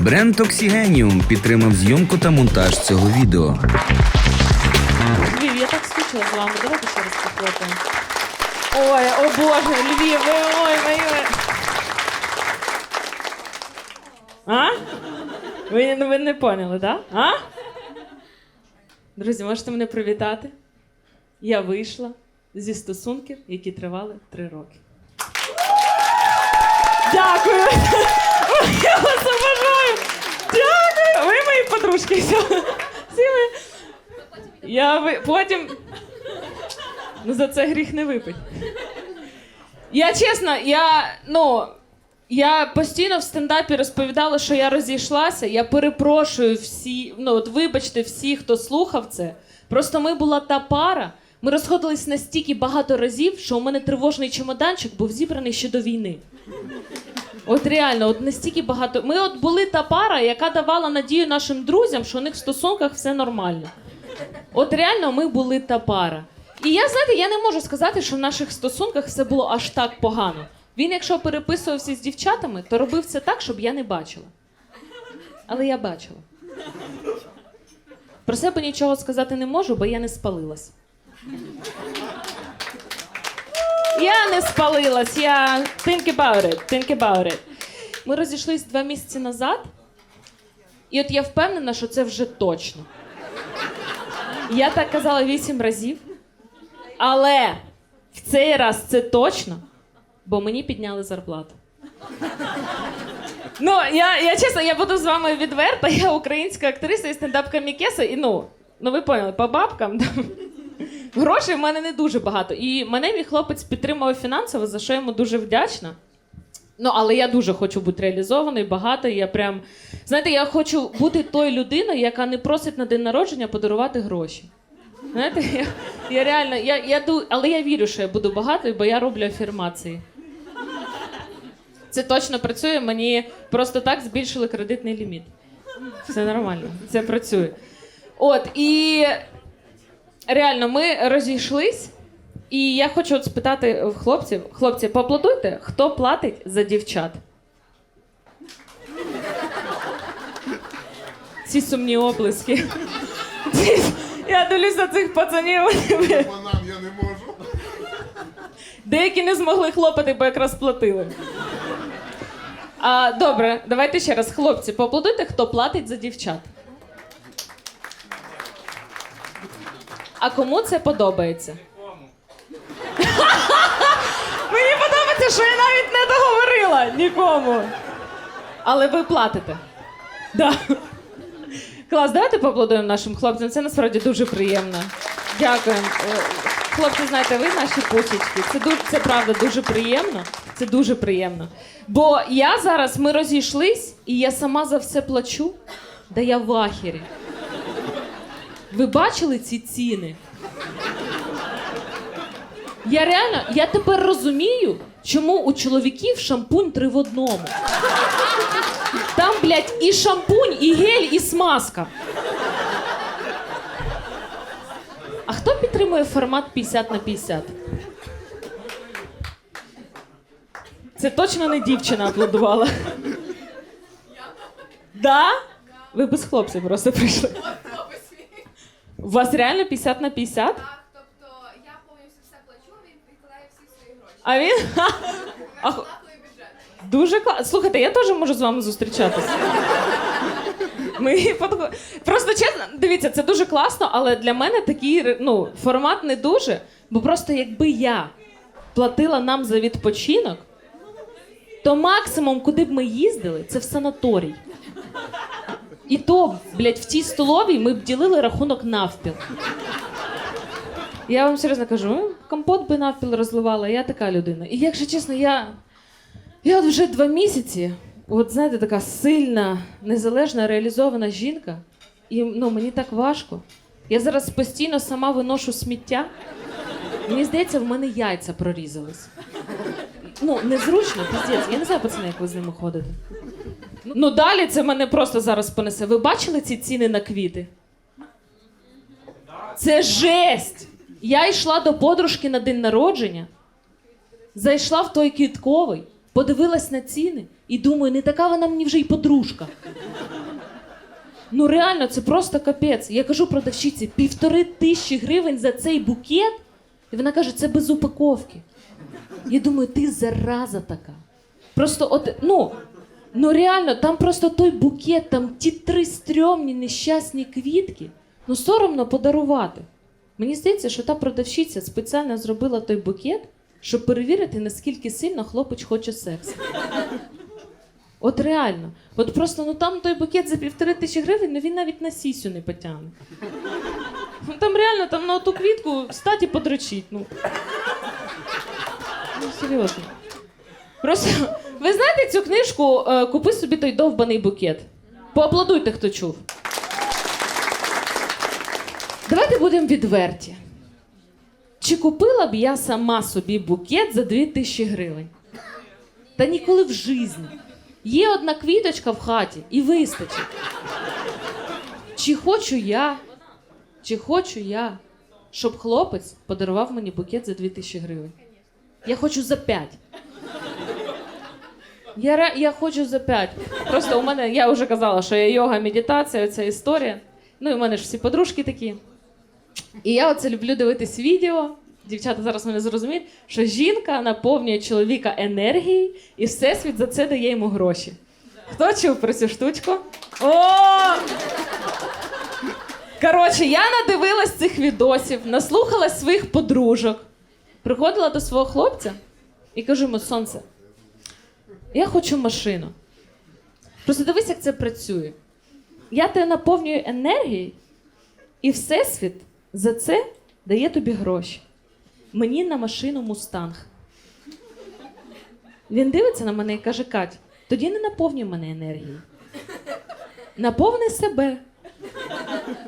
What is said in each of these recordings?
Бренд Оксігеніум підтримав зйомку та монтаж цього відео. Львів, я так скучила з вами. Давайте ще раз поплатимо. Ой, о Боже, Львів, ви ой, ой, ой. А? Ви, ну, ви не поняли, так? Да? А? Друзі, можете мене привітати? Я вийшла зі стосунків, які тривали три роки. Всі, всі. Я ви... потім. Ну, за це гріх не випить. Я чесно, я ну. Я постійно в стендапі розповідала, що я розійшлася. Я перепрошую всі, ну от вибачте всі, хто слухав це. Просто ми була та пара. Ми розходились настільки багато разів, що у мене тривожний чемоданчик був зібраний ще до війни. От реально, от настільки багато. Ми от були та пара, яка давала надію нашим друзям, що у них в стосунках все нормально. От реально ми були та пара. І я, знаєте, я не можу сказати, що в наших стосунках все було аж так погано. Він, якщо переписувався з дівчатами, то робив це так, щоб я не бачила. Але я бачила. Про себе нічого сказати не можу, бо я не спалилась. Я не спалилась, я think about it, think about it. Ми розійшлись два місяці назад, і от я впевнена, що це вже точно. Я так казала вісім разів. Але в цей раз це точно, бо мені підняли зарплату. Ну, я, я чесно, я буду з вами відверта. Я українська актриса і стендап-комікеса, і ну, ну ви поняли, по бабкам. Грошей в мене не дуже багато. І мене мій хлопець підтримав фінансово, за що йому дуже вдячна. Ну, але я дуже хочу бути реалізованою, багато. Я прям. Знаєте, я хочу бути тою людиною, яка не просить на день народження подарувати гроші. Знаєте, я, я реально, я, я, але я вірю, що я буду багатою, бо я роблю афірмації. Це точно працює. Мені просто так збільшили кредитний ліміт. Все нормально, це працює. От, і реально, ми розійшлись, і я хочу от спитати в хлопців: хлопці, поаплодуйте, хто платить за дівчат? Ці сумні оплески. Я дивлюсь на цих пацанів. Манам я не можу. Деякі не змогли хлопати, бо якраз платили. А, добре, давайте ще раз. Хлопці, поаплодуйте, хто платить за дівчат. А кому це подобається? Мені подобається, що я навіть не договорила нікому. Але ви платите. Да. Клас, давайте поаплодуємо нашим хлопцям. Це насправді дуже приємно. Дякуємо. Е, Хлопці, знаєте, ви наші пусічки. Це дуже це правда дуже приємно. Це дуже приємно. Бо я зараз ми розійшлись, і я сама за все плачу, да я в ахері. Ви бачили ці ціни? Я реально, я тепер розумію, чому у чоловіків шампунь три в одному. Там, блядь, і шампунь, і гель, і смазка. А хто підтримує формат 50 на 50? Це точно не дівчина аплодувала. Да? Ви без хлопців просто прийшли. У вас реально 50 на 50? Так, тобто я повністю все плачу, він відкладає всі свої гроші. А він. А, х- Платний бюджет. Дуже класно. Слухайте, я теж можу з вами зустрічатися. Ми подго- Просто чесно, дивіться, це дуже класно, але для мене такий ну, формат не дуже. Бо просто якби я платила нам за відпочинок, то максимум, куди б ми їздили, це в санаторій. І то, блядь, в тій столовій ми б ділили рахунок навпіл. Я вам серйозно кажу, компот би навпіл розливала, я така людина. І якщо чесно, я. Я от вже два місяці, от знаєте, така сильна, незалежна, реалізована жінка. І ну, мені так важко. Я зараз постійно сама виношу сміття. Мені здається, в мене яйця прорізались. Ну, незручно, піздець. Я не знаю, пацани, як ви з ними ходите. Ну, далі це мене просто зараз понесе. Ви бачили ці ціни на квіти? Це жесть! Я йшла до подружки на день народження, зайшла в той квітковий, подивилась на ціни і думаю, не така вона мені вже й подружка. Ну реально, це просто капець. Я кажу продавщиці, півтори тисячі гривень за цей букет. І вона каже, це без упаковки. Я думаю, ти зараза така. Просто от, ну, ну реально, там просто той букет, там ті три стрьомні нещасні квітки. Ну соромно подарувати. Мені здається, що та продавщиця спеціально зробила той букет, щоб перевірити, наскільки сильно хлопець хоче сексу. От реально. От просто ну там той букет за півтори тисячі гривень, ну він навіть на сісю не потягне. Ну там реально там на ту квітку статі подрочить. Ну. ну серйозно. Просто ви знаєте цю книжку е, Купи собі той довбаний букет. Поаплодуйте, хто чув. Давайте будемо відверті. Чи купила б я сама собі букет за 2000 гривень? Та ніколи в житті. Є одна квіточка в хаті і вистачить. Чи хочу я, чи хочу я, щоб хлопець подарував мені букет за 2000 гривень? Я хочу за 5. Я, ре- я хочу за 5. Просто у мене, я вже казала, що є йога, медитація, ця історія. Ну і в мене ж всі подружки такі. І я оце люблю дивитись відео. Дівчата зараз мене зрозуміють, що жінка наповнює чоловіка енергією, і всесвіт за це дає йому гроші. Хто чув про цю штучку? О! Коротше, я надивилась цих відосів, наслухалась своїх подружок, приходила до свого хлопця і кажу йому, сонце, я хочу машину. Просто дивись, як це працює. Я тебе наповнюю енергією, і Всесвіт за це дає тобі гроші. Мені на машину мустанг. Він дивиться на мене і каже: Кать, тоді не наповнюй мене енергією. Наповни себе.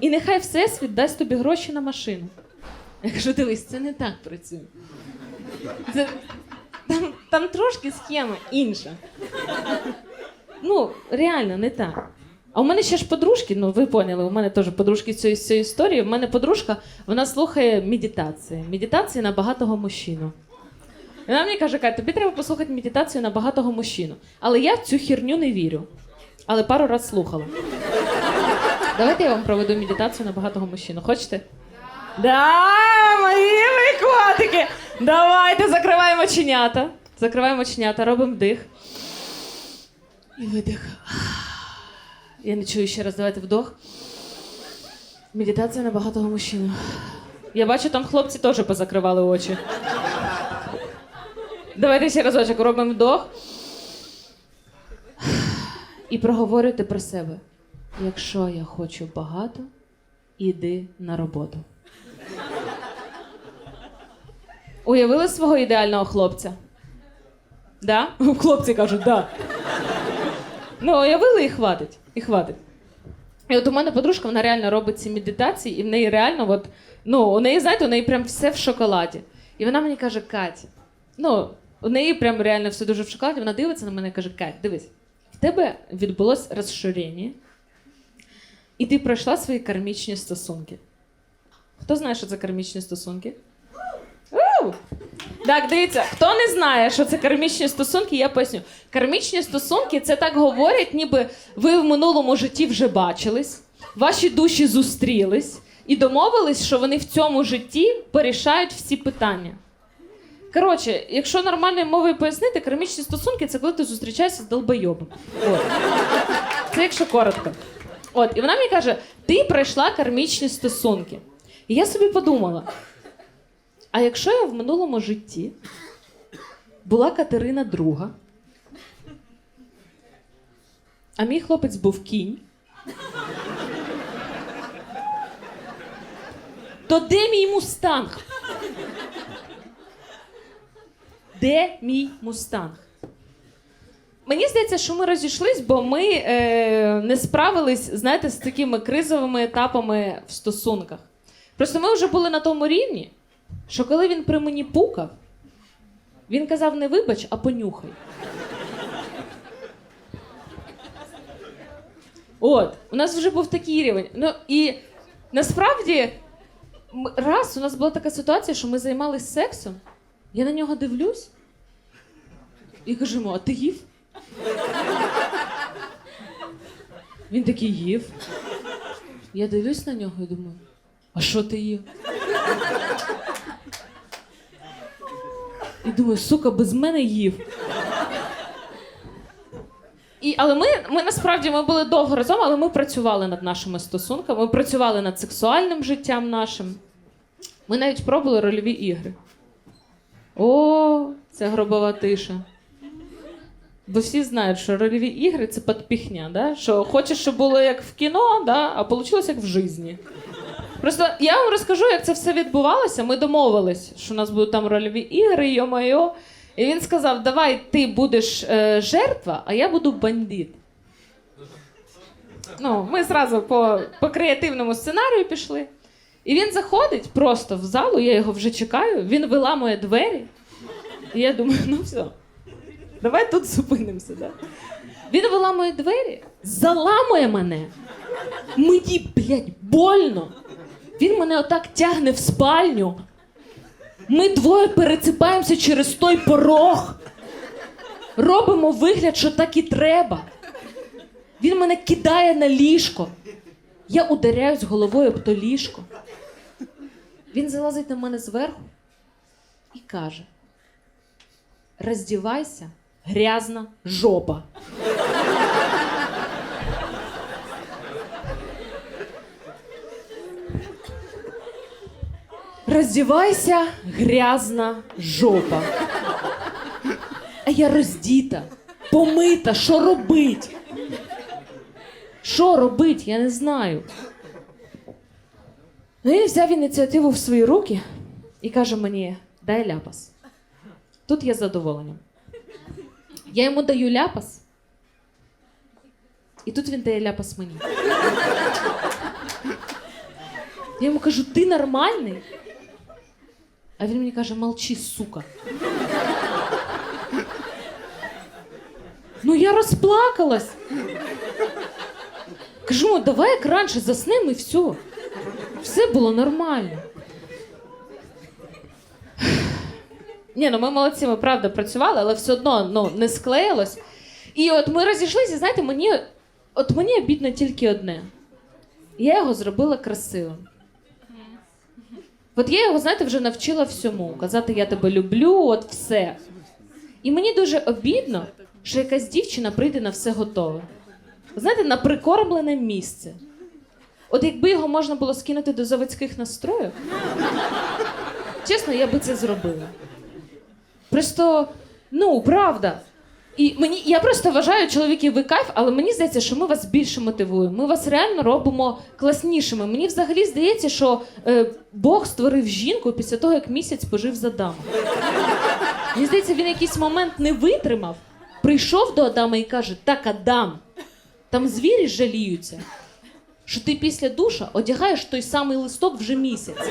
І нехай Всесвіт дасть тобі гроші на машину. Я кажу, дивись, це не так працює. Це, там, трошки схема інша. Ну, реально, не так. А у мене ще ж подружки, ну ви поняли, у мене теж подружки з цієї, цієї історії. У мене подружка, вона слухає медитації. Медитації на багатого мужчину. І вона мені каже, Кать, тобі треба послухати медитацію на багатого мужчину. Але я в цю херню не вірю. Але пару раз слухала. Давайте я вам проведу медитацію на багатого мужчину. Хочете? Да, мої котики! Давайте закриваємо оченята. Закриваємо оченята, робимо вдих. І видих. Я не чую ще раз, давайте вдох. Медитація на багатого мужчину. Я бачу, там хлопці теж позакривали очі. Давайте ще разочок робимо вдох. І проговорюйте про себе. Якщо я хочу багато, іди на роботу. Уявили свого ідеального хлопця? Да? Хлопці кажуть, да. Ну, уявили і хватить. І хватить. І от у мене подружка, вона реально робить ці медитації, і в неї реально, от, ну, у неї, знаєте, у неї прям все в шоколаді. І вона мені каже, Катя, ну, у неї прям реально все дуже в шоколаді. Вона дивиться на мене і каже, Кать, дивись, в тебе відбулось розширення, і ти пройшла свої кармічні стосунки. Хто знає, що це кармічні стосунки? Так, дивіться, хто не знає, що це кармічні стосунки, я поясню. Кармічні стосунки це так говорять, ніби ви в минулому житті вже бачились, ваші душі зустрілись і домовились, що вони в цьому житті порішають всі питання. Коротше, якщо нормальною мовою пояснити, кармічні стосунки це коли ти зустрічаєшся з долбойобом. Це якщо коротко. От, і вона мені каже: ти пройшла кармічні стосунки. І я собі подумала: а якщо я в минулому житті була Катерина друга, а мій хлопець був кінь, то де мій мустанг? Де мій мустанг? Мені здається, що ми розійшлись, бо ми е, не справились, знаєте, з такими кризовими етапами в стосунках. Просто ми вже були на тому рівні, що коли він при мені пукав, він казав не вибач, а понюхай. От, у нас вже був такий рівень. Ну і насправді, раз у нас була така ситуація, що ми займалися сексом, я на нього дивлюсь. І кажу йому, а ти їв? Він такий їв. Я дивлюсь на нього і думаю, а що ти їв? І думаю, сука, без мене їв. І, але ми, ми насправді ми були довго разом, але ми працювали над нашими стосунками, ми працювали над сексуальним життям нашим. Ми навіть пробували рольові ігри. О, це гробова тиша. Бо всі знають, що рольові ігри це підпіхня, да? що хочеш, щоб було як в кіно, да? а вийшло як в житті. Просто я вам розкажу, як це все відбувалося. Ми домовились, що у нас будуть там рольові ігри, йо-майо. І він сказав: давай ти будеш е, жертва, а я буду бандит. Ну, ми зразу по, по креативному сценарію пішли. І він заходить просто в залу, я його вже чекаю, він виламує двері. І я думаю, ну все, давай тут зупинимося. Да? Він виламує двері, заламує мене. Мені, блядь, больно. Він мене отак тягне в спальню. Ми двоє переципаємося через той порог. Робимо вигляд, що так і треба. Він мене кидає на ліжко. Я ударяюсь головою об то ліжко. Він залазить на мене зверху і каже: Роздівайся, грязна жопа. Роздівайся, грязна жопа. А я роздіта, помита, що робить? Що робить, я не знаю. Ну, він взяв ініціативу в свої руки і каже мені: дай ляпас. Тут я з задоволенням. Я йому даю ляпас, і тут він дає ляпас мені. Я йому кажу, ти нормальний? А він мені каже, молчи, сука. Ну я розплакалась. Кажу, «Ну, давай як раніше заснемо і все. Все було нормально. Ні, ну ми молодці, ми правда працювали, але все одно ну, не склеїлось. І от ми розійшлися, знаєте, мені, от мені обідно тільки одне. Я його зробила красивим. От я його, знаєте, вже навчила всьому. Казати я тебе люблю, от все. І мені дуже обідно, що якась дівчина прийде на все готове. Знаєте, на прикормлене місце. От якби його можна було скинути до заводських настроїв, чесно, я би це зробила. Просто, ну, правда. І мені, я просто вважаю, чоловіки, ви кайф, але мені здається, що ми вас більше мотивуємо. Ми вас реально робимо класнішими. Мені взагалі здається, що е, Бог створив жінку після того, як місяць пожив з Адамом. Мені здається, він якийсь момент не витримав, прийшов до Адама і каже: Так, Адам, там звірі жаліються, що ти після душа одягаєш той самий листок вже місяць.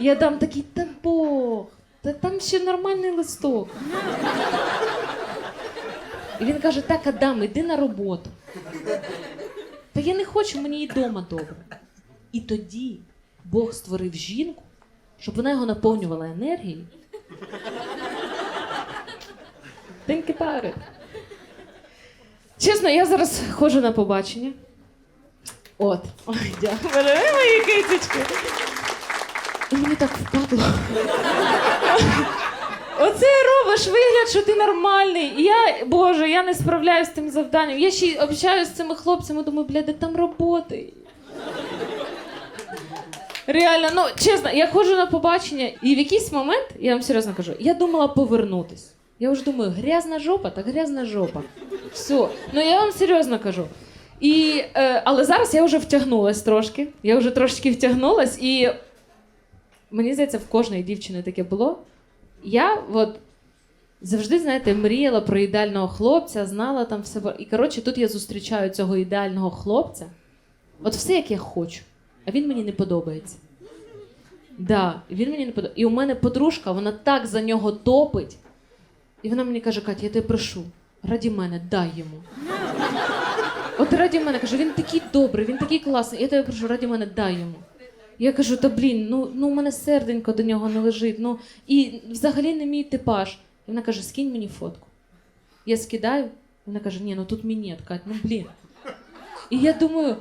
Я дам такий, та Бог, та там ще нормальний листок. І він каже: так, Адам, іди на роботу. Та я не хочу, мені і вдома добре. І тоді Бог створив жінку, щоб вона його наповнювала енергією. Think about. Чесно, я зараз ходжу на побачення. От. Ой, дякую. Мої. І мені так впадло. Оце робиш вигляд, що ти нормальний. І я, Боже, я не справляюсь з тим завданням. Я ще й общаюсь з цими хлопцями, думаю, бля, де там роботи? Реально, ну чесно, я ходжу на побачення, і в якийсь момент, я вам серйозно кажу, я думала повернутись. Я вже думаю, грязна жопа, так грязна жопа. Все. Ну я вам серйозно кажу. І, е, але зараз я вже втягнулась трошки. Я вже трошки втягнулась, і мені здається, в кожної дівчини таке було. Я от завжди, знаєте, мріяла про ідеального хлопця, знала там все. І коротше, тут я зустрічаю цього ідеального хлопця. От все, як я хочу, а він мені не подобається. Да, він мені не подобається. І у мене подружка, вона так за нього топить. І вона мені каже: Катя, я тебе прошу, раді мене, дай йому. От раді мене каже, він такий добрий, він такий класний. Я тебе прошу, раді мене, дай йому. Я кажу, та блін, ну, ну у мене серденько до нього не лежить. Ну і взагалі не мій типаж. І вона каже: скинь мені фотку. Я скидаю, вона каже: ні, ну тут мінет, Кать, ну блін. І я думаю,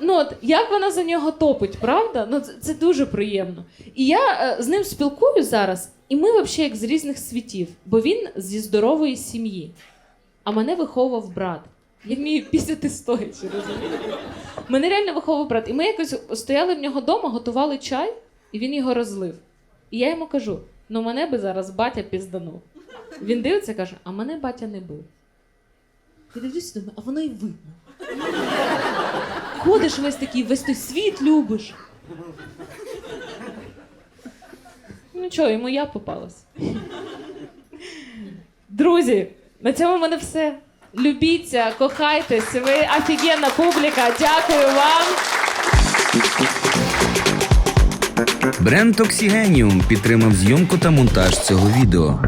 ну от як вона за нього топить, правда? Ну це, це дуже приємно. І я е, з ним спілкуюсь зараз, і ми взагалі як з різних світів, бо він зі здорової сім'ї, а мене виховував брат. Я вмію пісяти стоячи, розумієте? Мене реально виховував брат. І ми якось стояли в нього вдома, готували чай, і він його розлив. І я йому кажу: ну мене би зараз батя пізданув. Він дивиться і каже, а мене батя не бив. Я дивлюся, думаю, а воно й видно. Ходиш весь такий, весь той світ любиш. Ну чого, йому я попалась. Друзі, на цьому в мене все. Любіться, кохайтесь, ви офігенна публіка. Дякую вам. Бренд Оксігеніум підтримав зйомку та монтаж цього відео.